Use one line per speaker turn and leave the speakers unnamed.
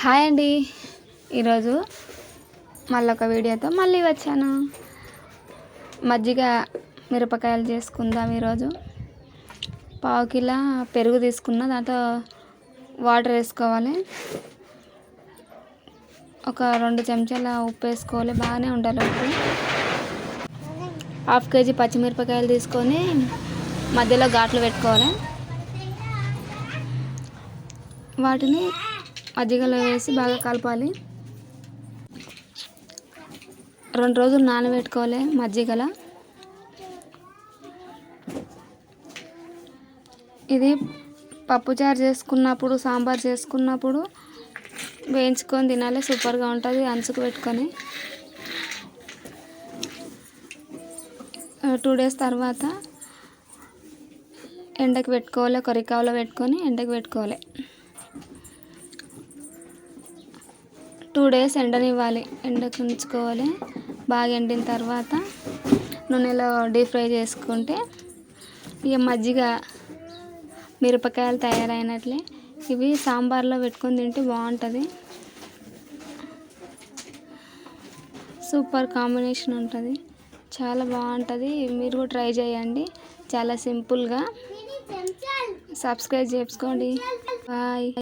Hi అండి. ఈరోజు మళ్ళీ ఒక వీడియోతో మళ్ళీ వచ్చాను. మజ్జిగ మిరపకాయలు చేసుకుందాం ఈరోజు. పావు కిలో పెరుగు తీసుకున్న దాంట్లో వాటర్ వేసుకోవాలి. ఒక రెండు చెంచాల ఉప్పు వేసుకోవాలి బాగానే ఉండాలి ఉప్పు. హాఫ్ కేజీ పచ్చిమిరపకాయలు తీసుకొని మధ్యలో ఘాట్లు పెట్టుకోవాలి. వాటిని మజ్జిగలో వేసి బాగా కలపాలి. రెండు రోజులు నానబెట్టుకోవాలి మజ్జిగల. ఇది పప్పుచారు చేసుకున్నప్పుడు సాంబార్ చేసుకున్నప్పుడు వేయించుకొని తినాలి. సూపర్గా ఉంటుంది. అంచుకు పెట్టుకొని. టూ డేస్ తర్వాత ఎండకు పెట్టుకోవాలి. కొరికావలో పెట్టుకొని ఎండకు పెట్టుకోవాలి. టూ డేస్ ఎండనివ్వాలి ఎండకు ఉంచుకోవాలి బాగా ఎండిన తర్వాత నూనెలో డీప్ ఫ్రై చేసుకుంటే ఇక మజ్జిగ మిరపకాయలు తయారైనట్లే. ఇవి సాంబార్లో పెట్టుకొని తింటే బాగుంటుంది. సూపర్ కాంబినేషన్ ఉంటుంది. చాలా బాగుంటుంది. మీరు కూడా ట్రై చేయండి. చాలా సింపుల్గా. సబ్స్క్రైబ్ చేసుకోండి. బాయ్.